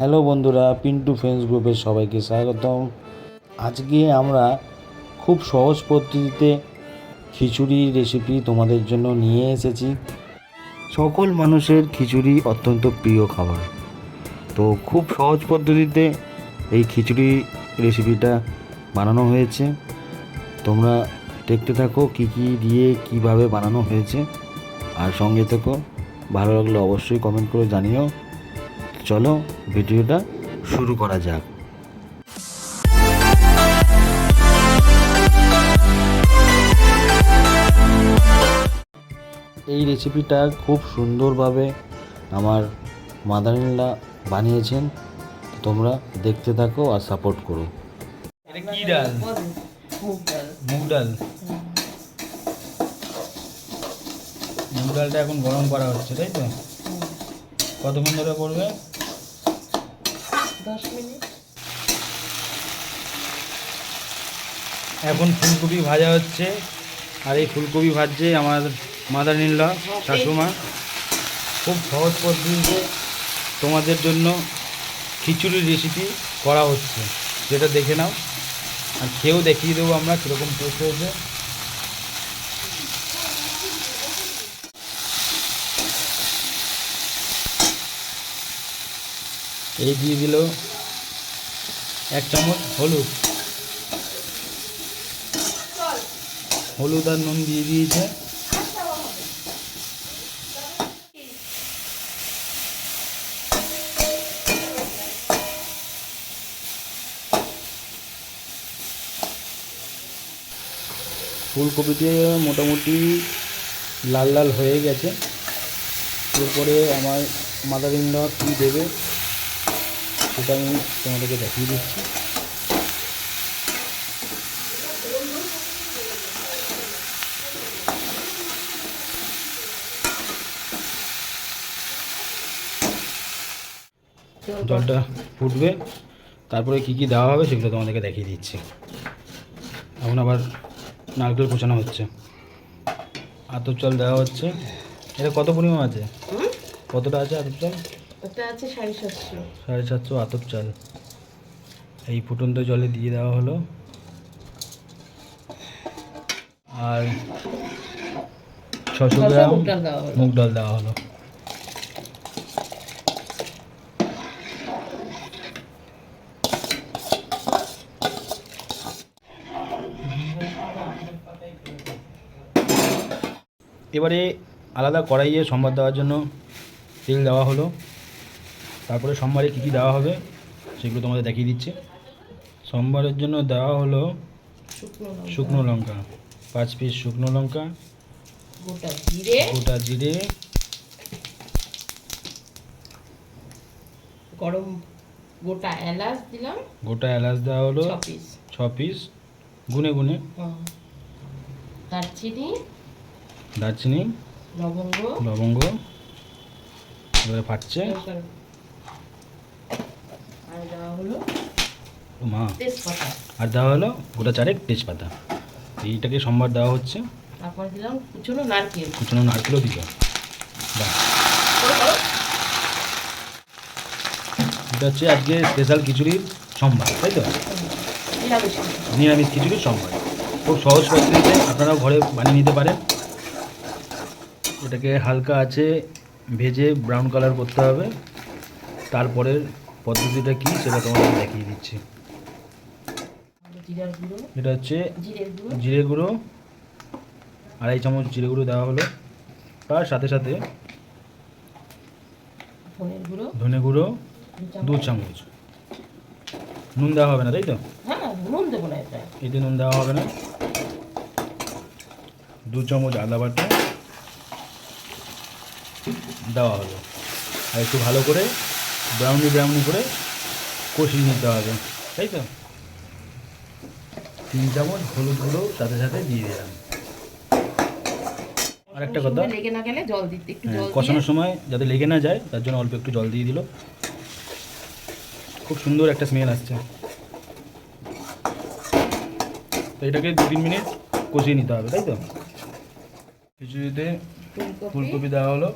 Hello বন্ধুরা, Pintu friends গ্রুপের সবাইকে স্বাগতম। আজকে আমরা খুব সহজ পদ্ধতিতে খিচুড়ি রেসিপি তোমাদের জন্য নিয়ে এসেছি। সকল মানুষের খিচুড়ি অত্যন্ত প্রিয় খাবার। তো খুব সহজ পদ্ধতিতে এই খিচুড়ি রেসিপিটা বানানো হয়েছে। তোমরা দেখতে থাকো কি কি দিয়ে কীভাবে বানানো হয়েছে। আর সঙ্গে থেকো, ভালো লাগলে অবশ্যই কমেন্ট করে জানিও। চলো ভিডিওটা শুরু করা যাক। এই রেসিপিটা খুব সুন্দরভাবে আমার মাদারিনলা বানিয়েছেন। তোমরা দেখতে থাকো আর সাপোর্ট করো। এটা কি ডাল? মুগ ডাল। মুগ ডালটা এখন গরম করা হচ্ছে তাই তো? কতক্ষণ ধরে করবে দশ মিনিট। এখন ফুলকপি ভাজা হচ্ছে, আর এই ফুলকপি ভাজছে আমার মাদার নিল্লা শাশুমা। খুব সহজ পদ্ধতিতে তোমাদের জন্য খিচুড়ির রেসিপি করা হচ্ছে। যেটা দেখে নাও। আর খেয়েও দেখিয়ে দেবো আমরা কীরকম টেস্ট হয়েছে। এই দিয়ে দিল এক চামচ হলুদ। হলুদ আর নুন দিয়ে দিয়েছে। ফুলকপিতে মোটামুটি লাল লাল হয়ে গেছে। এরপরে আমার মাদার ইনলা কী দেবে? সেটা আমি তোমাদেরকে দেখিয়ে দিচ্ছি। জলটা ফুটবে তারপরে কি কি দেওয়া হবে সেগুলো তোমাদেরকে দেখিয়ে দিচ্ছি। এখন আবার নারকেল কুচানো হচ্ছে। আতপ চাল দেওয়া হচ্ছে। এটা কত পরিমাণ আছে? কতটা আছে আতপ চাল? ওটা আছে সাড়ে সাতশো। সাড়ে সাতশো আতপ চাল। এই ফুটন্ত জলে দিয়ে দেওয়া হলো। আর ছশো গ্রাম দেওয়া হলো। মুগ ডাল দেওয়া হলো। এবারে আলাদা কড়াইয়ে সম্বাদ দেওয়ার জন্য তেল দেওয়া হলো। তারপরে সোমবারে কী কী দেওয়া হবে সেগুলো তোমাদের দেখিয়ে দিচ্ছে। সোমবারের জন্য দেওয়া হলো শুকনো লঙ্কা, পাঁচ পিস শুকনো লঙ্কা গোটা জিরে। গোটা জিরে গরম গোটা এলাচ দিলাম। গোটা এলাচ দেওয়া হলো ছ পিস গুনে গুনে। দারচিনি। দারচিনি লবঙ্গ। লবঙ্গ এবারে ফাটছে। আর দেওয়া হলো মা। তেজপাতা। আর দেওয়া হলো গোটা চারেক তেজপাতা। এইটাকে সোমবার দেওয়া হচ্ছে। তারপর দিলাম কুচনো নারকেল। কুচনো নারকেলও দিল। এটা হচ্ছে আজকে স্পেশাল খিচুড়ির সোমবার তাই তো? নিরামিষ নিরামিষ খিচুড়ির সোমবার। খুব সহজ পদ্ধতিতে আপনারাও ঘরে বানিয়ে নিতে পারেন। এটাকে হালকা আছে ভেজে ব্রাউন কালার করতে হবে। তারপরের পদ্ধতিটা কী সেটা তোমাদের দেখিয়ে দিচ্ছি। এটা হচ্ছে জিরে গুঁড়ো। আড়াই চামচ জিরে গুঁড়ো দেওয়া হলো। তার সাথে সাথে ধনে গুঁড়ো দু চামচ। নুন দেওয়া হবে না তাই তো? হ্যাঁ এতে নুন দেওয়া হবে না। দু চামচ আদা বাটা দেওয়া হলো। আর একটু ভালো করে ব্রাউনি ব্রাউনি করে কষিয়ে নিতে হবে। তাই তো? তিন চামচ হলুদ গুঁড়ো সাথে সাথে দিয়ে দিলাম। আর একটা কথা। লেগে না গেলে জল দিতে একটু হ্যাঁ, জল কষানোর সময় যাতে লেগে না যায় তার জন্য অল্প একটু জল দিয়ে দিল। খুব সুন্দর একটা স্মেল আসছে। তো এটাকে দু তিন মিনিট কষিয়ে নিতে হবে তাই তো? খিচুড়িতে ফুলকপি। ফুলকপি দেওয়া হলো।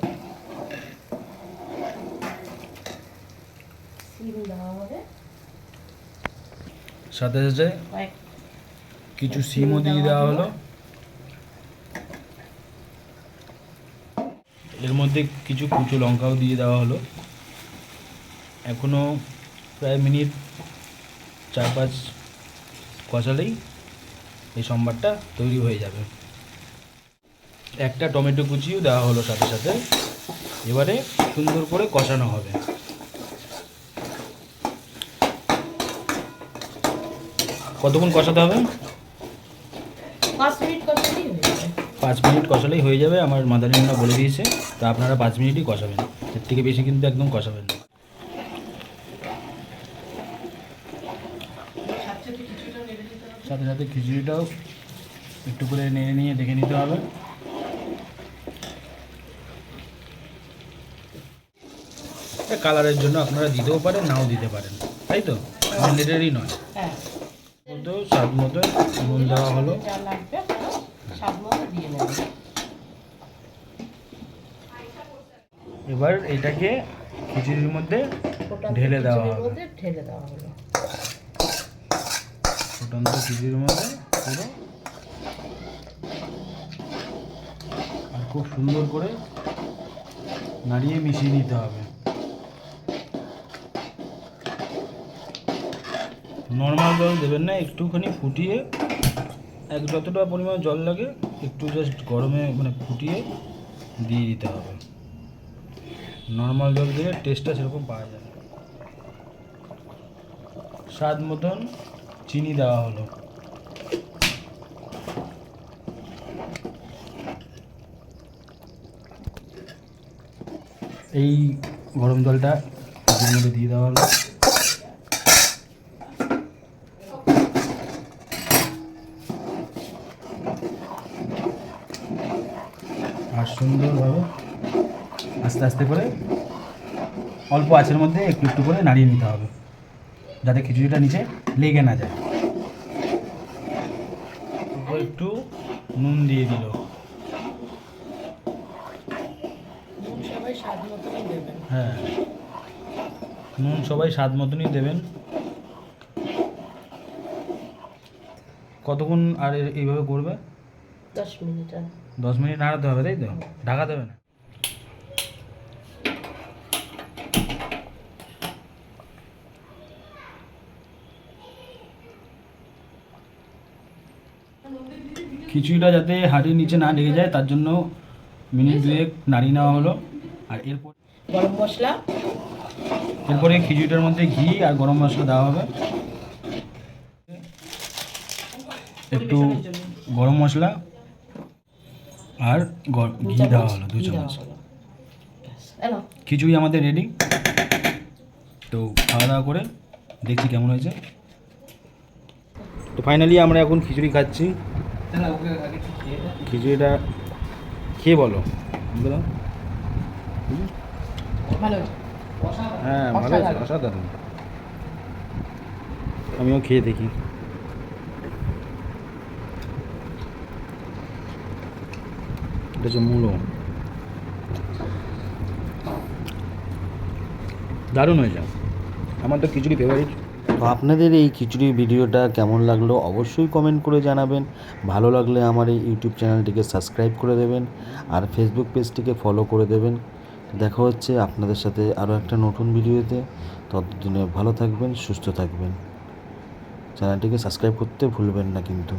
দেওয়া হবে সাথে সাথে কিছু সিমও দিয়ে দেওয়া হলো। এর মধ্যে কিছু কুচো লঙ্কাও দিয়ে দেওয়া হলো। এখনও প্রায় মিনিট চার পাঁচ কষালেই এই সম্বারটা তৈরি হয়ে যাবে। একটা টমেটো কুচিও দেওয়া হলো সাথে সাথে। এবারে সুন্দর করে কষানো হবে। কতক্ষণ কষাতে হবে? পাঁচ মিনিট কষালেই হয়ে যাবে। আমার আমার মাদারিনা বলে দিয়েছে। তা আপনারা পাঁচ মিনিটই কষাবেন। এর থেকে বেশি কিন্তু একদম কষাবেন না। সাথে সাথে খিচুড়িটাও একটু করে নেড়ে নিয়ে দেখে নিতে হবে। কালারের জন্য আপনারা দিতেও পারেন নাও দিতে পারেন। তাই তো? ম্যান্ডেটারি নয়। হ্যাঁ তো স্বাদ মতো নুন দেওয়া হলো। যা লাগবে স্বাদ মতো দিয়ে নেবেন এবার এটাকে খিচুড়ির মধ্যে ঢেলে দেওয়া হবে। ঢেলে দেওয়া হলো ফুটন্ত খিচুড়ির মধ্যে পুরো। আর খুব সুন্দর করে নাড়িয়ে মিশিয়ে নিতে হবে। নর্মাল জল দেবেন না, একটুখানি ফুটিয়ে, এক যতটা পরিমাণ জল লাগে, একটু জাস্ট গরমে মানে ফুটিয়ে দিয়ে দিতে হবে। নর্মাল জল দিলে টেস্টটা সেরকম পাওয়া যায়। স্বাদ মতন চিনি দেওয়া হলো। এই গরম জলটা দিয়ে দেওয়া হলো। আর সুন্দরভাবে আস্তে আস্তে করে অল্প আঁচের মধ্যে একটু একটু করে নাড়িয়ে নিতে হবে যাতে খিচুড়িটা নিচে লেগে না যায়। একটু নুন দিয়ে দিল। নুন সবাই স্বাদ মতনই দেবেন। হ্যাঁ। নুন সবাই স্বাদ মতনই দেবেন। কতক্ষণ আর এইভাবে করবে? দশ মিনিট আর দশ মিনিট নাড়াতে হবে তাই তো? ঢাকা দেবে না। খিচুড়িটা যাতে হাঁড়ির নিচে না লেগে যায় তার জন্য মিনিট দুয়েক নাড়িয়ে নেওয়া হলো। আর এরপর গরম মশলা। এরপরে খিচুড়িটার মধ্যে ঘি আর গরম মশলা দেওয়া হবে। একটু গরম মশলা। আর ঘি দেওয়া হলো দু চামচ খিচুড়ি আমাদের রেডি তো খাওয়া দাওয়া করে দেখছি কেমন হয়েছে। তো ফাইনালি আমরা এখন খিচুড়ি খাচ্ছি। খিচুড়িটা খেয়ে বলো। ভালো হ্যাঁ ভালো আছে অসাধারণ। আমিও খেয়ে দেখি। এটা হচ্ছে মূলো। দারুণ হয়েছে আমার তো খিচুড়ি ফেভারিট তো আপনাদের এই খিচুড়ি ভিডিওটা কেমন লাগল অবশ্যই কমেন্ট করে জানাবেন। ভালো লাগলে আমার এই ইউটিউব চ্যানেলটিকে সাবস্ক্রাইব করে দেবেন আর ফেসবুক পেজটিকে ফলো করে দেবেন। দেখা হচ্ছে আপনাদের সাথে আরও একটা নতুন ভিডিওতে। ততদিনে ভালো থাকবেন, সুস্থ থাকবেন। চ্যানেলটিকে সাবস্ক্রাইব করতে ভুলবেন না কিন্তু।